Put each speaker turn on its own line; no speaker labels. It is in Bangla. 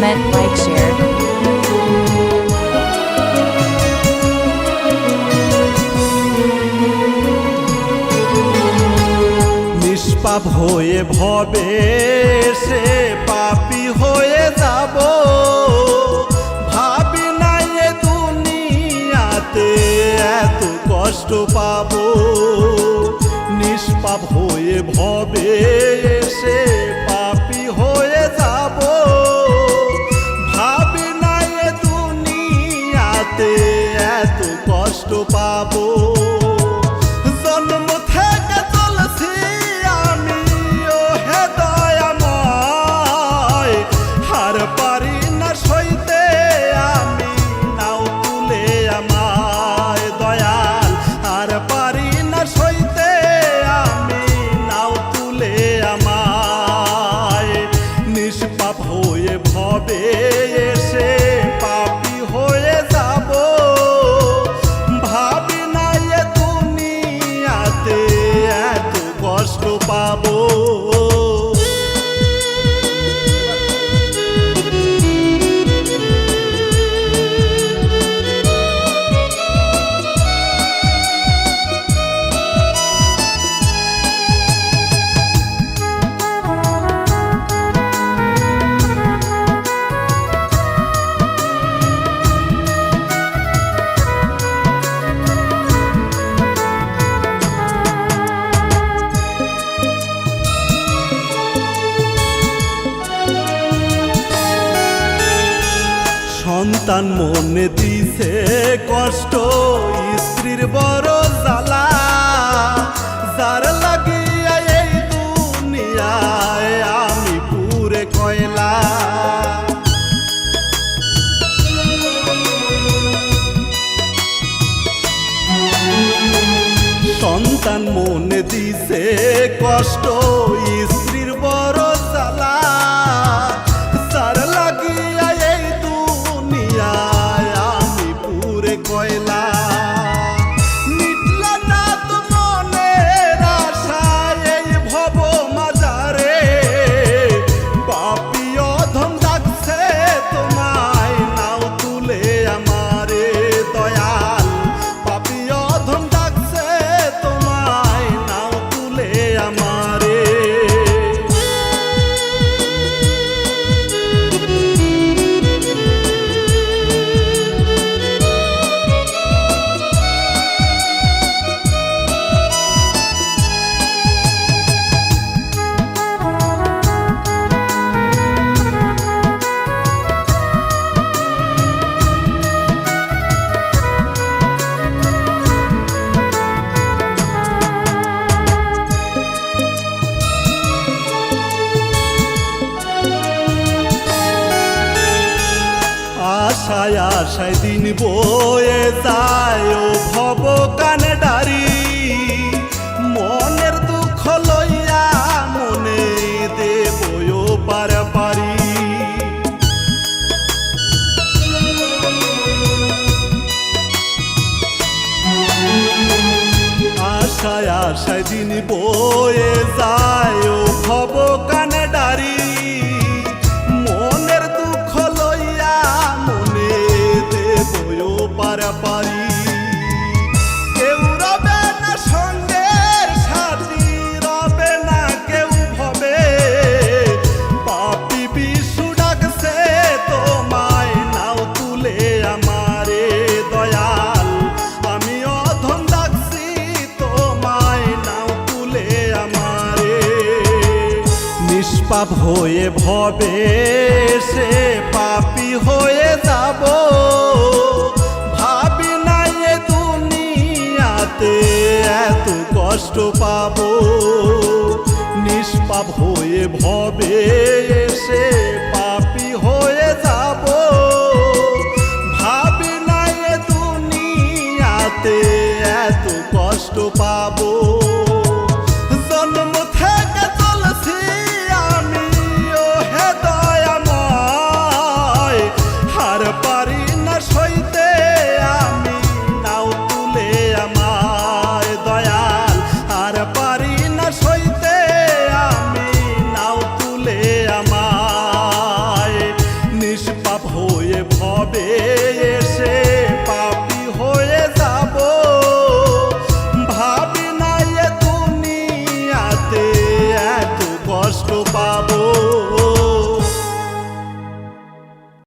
comment, like, share.
নিষ্পাপ হয়ে ভবে সে পাপি হয়ে যাব ভাবি নাই এ দুনিয়াতে এত কষ্ট পাবো নিষ্পাপ হয়ে ভবে এত কষ্ট পাবো। সন্তান মনে দিছে কষ্ট স্ত্রীর বড় সন্তান মনে দিছে কষ্ট স্ত্রীর বড় জ্বালা। আশায় আশায় দিন বয়ে যায় ও ভব কানে ডারি। মনের দুঃখ লইয়া মনে দেবও পার পারি। আশায় আশায় দিন বয়ে যায় নিষ্পাপ হয়ে ভবে, সে পাপি হয়ে যাব। ভাবি নাই দুনিয়াতে এত কষ্ট পাব। নিষ্পাপ হয়ে ভবে, সে পাপি হয়ে যাব। ভাবি নাই দুনিয়াতে এত কষ্ট পাবো।